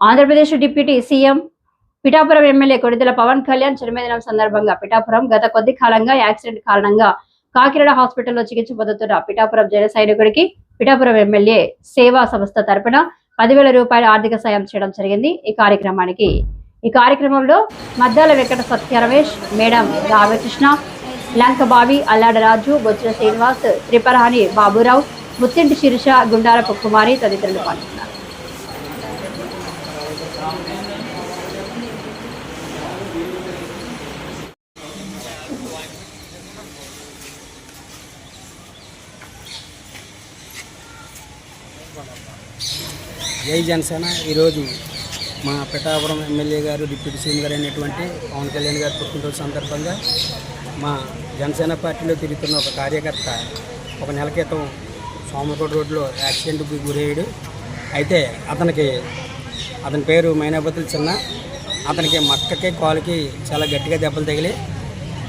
Andhra Pradesh deputy CM Pithapuram MLA Konidela Pawan Kalyan జన్మదినం సందర్భంగా పిఠాపురం గత కొద్ది కాలంగా యాక్సిడెంట్ కారణంగా కాకినాడ హాస్పిటల్లో చికిత్స పొందుతున్న పిఠాపురం జన సైనికుడికి పిఠాపురం ఎమ్మెల్యే సేవా సంస్థ తరపున పదివేల రూపాయల ఆర్థిక సాయం చేయడం జరిగింది. ఈ కార్యక్రమానికి ఈ కార్యక్రమంలో మద్దాల వెంకట సత్య రమేష్ మేడం రామకృష్ణ లంక బావి అల్లాడ రాజు బొచ్చుల శ్రీనివాస్ త్రిపరాణి బాబురావు ముత్తింటి శిరీష గుండారపు కుమారి తదితరులు పాల్గొన్నారు. జై జనసేన. ఈరోజు మా పిఠాపురం ఎమ్మెల్యే గారు డిప్యూటీ సీఎం గారు అయినటువంటి పవన్ కళ్యాణ్ గారు పుట్టినరోజు సందర్భంగా మా జనసేన పార్టీలో తిరుగుతున్న ఒక కార్యకర్త ఒక నెల క్రితం సోమకోట రోడ్లో యాక్సిడెంట్కి గురయ్యాడు. అయితే అతనికి అతని పేరు మైనాపతులు చిన్న. అతనికి మక్కకి కాలుకి చాలా గట్టిగా దెబ్బలు తగిలి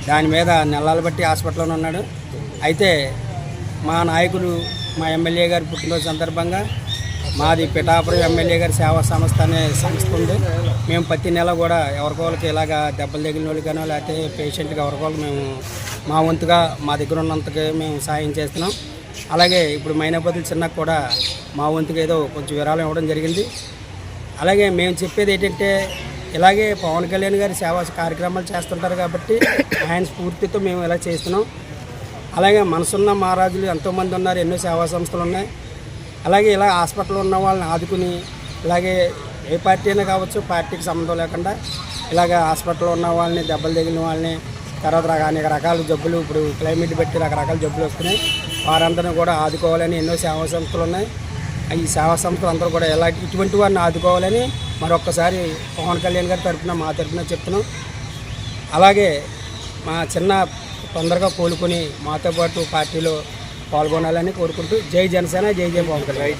దాని మీద నెలలు బట్టి హాస్పిటల్లోనే ఉన్నాడు. అయితే మా నాయకులు మా ఎమ్మెల్యే గారి పుట్టినరోజు సందర్భంగా మాది పిఠాపురం ఎమ్మెల్యే గారి సేవా సంస్థ అనే సంస్థ ఉంది. మేము ప్రతి నెల కూడా ఎవరికోళ్ళకి ఇలాగా దెబ్బలు తగిలిన వాళ్ళకనో లేకపోతే పేషెంట్కి ఎవరికోళ్ళకి మేము మా వంతుగా మా దగ్గర ఉన్నంతగా మేము సాయం చేస్తున్నాం. అలాగే ఇప్పుడు మైనాపతులు చిన్నకు కూడా మా వంతుగా ఏదో కొంచెం విరాళం ఇవ్వడం జరిగింది. అలాగే మేము చెప్పేది ఏంటంటే ఇలాగే పవన్ కళ్యాణ్ గారి సేవా కార్యక్రమాలు చేస్తుంటారు కాబట్టి ఆయన స్ఫూర్తితో మేము ఇలా చేస్తున్నాం. అలాగే మనసున్న మహారాజులు ఎంతోమంది ఉన్నారు ఎన్నో సేవా సంస్థలు ఉన్నాయి. అలాగే ఇలా హాస్పిటల్లో ఉన్న వాళ్ళని ఆదుకుని ఇలాగే ఏ పార్టీ అయినా కావచ్చు పార్టీకి సంబంధం లేకుండా ఇలాగ హాస్పిటల్లో ఉన్న వాళ్ళని దెబ్బలు తగిలిన వాళ్ళని తర్వాత అనేక రకాల జబ్బులు ఇప్పుడు క్లైమేట్ బట్టి రకరకాల జబ్బులు వస్తున్నాయి. వారందరినీ కూడా ఆదుకోవాలని ఎన్నో సేవా సంస్థలు ఉన్నాయి. ఈ సేవా సంస్థలు అందరూ కూడా ఎలా ఇటువంటి వారిని ఆదుకోవాలని మరొక్కసారి పవన్ కళ్యాణ్ గారి తరఫున మా తరఫున చెప్తున్నాం. అలాగే మా చిన్న తొందరగా కోలుకొని మాతో పాటు పార్టీలో పాల్గొనాలని కోరుకుంటూ జై జనసేన జై జై పవన్ కళ్యాణ్.